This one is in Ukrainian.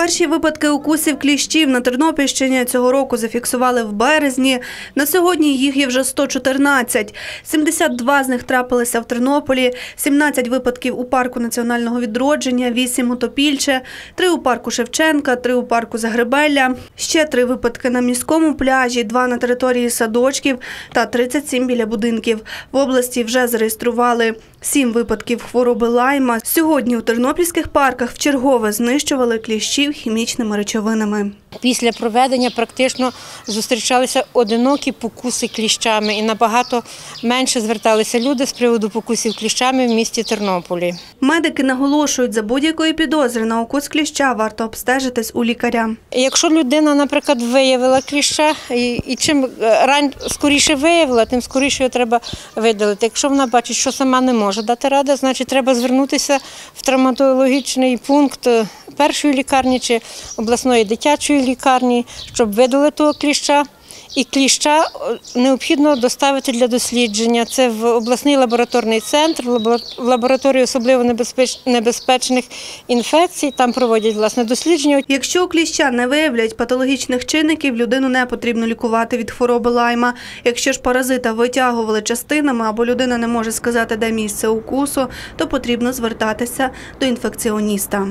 Перші випадки укусів кліщів на Тернопільщині цього року зафіксували в березні. На сьогодні їх є вже 114. 72 з них трапилися в Тернополі, 17 випадків у парку національного відродження, 8 у Топільче, 3 у парку Шевченка, 3 у парку Загребелля, ще 3 випадки на міському пляжі, 2 на території садочків та 37 біля будинків. В області вже зареєстрували 7 випадків хвороби лайма. Сьогодні у тернопільських парках вчергове знищували кліщів хімічними речовинами. Після проведення практично зустрічалися одинокі покуси кліщами і набагато менше зверталися люди з приводу покусів кліщами в місті Тернополі. Медики наголошують, за будь-якої підозри на укус кліща варто обстежитись у лікаря. Якщо людина, наприклад, виявила кліща, і, чим е, рань скоріше виявила, тим скоріше його треба видалити. Якщо вона бачить, що сама не може дати ради, значить треба звернутися в травматологічний пункт е, першої лікарні чи обласної дитячої лікарні, щоб видалити того кліща. І кліща е, необхідно доставити для дослідження. Це в обласний лабораторний центр, в лабора- в лабораторію особливо небезпечних інфекцій. Там проводять власне дослідження. Якщо у кліща не виявлять патологічних чинників, людину не потрібно лікувати від хвороби лайма. Якщо ж паразита витягували частинами або людина не може сказати, де місце укусу, то потрібно звертатися до інфекціоніста.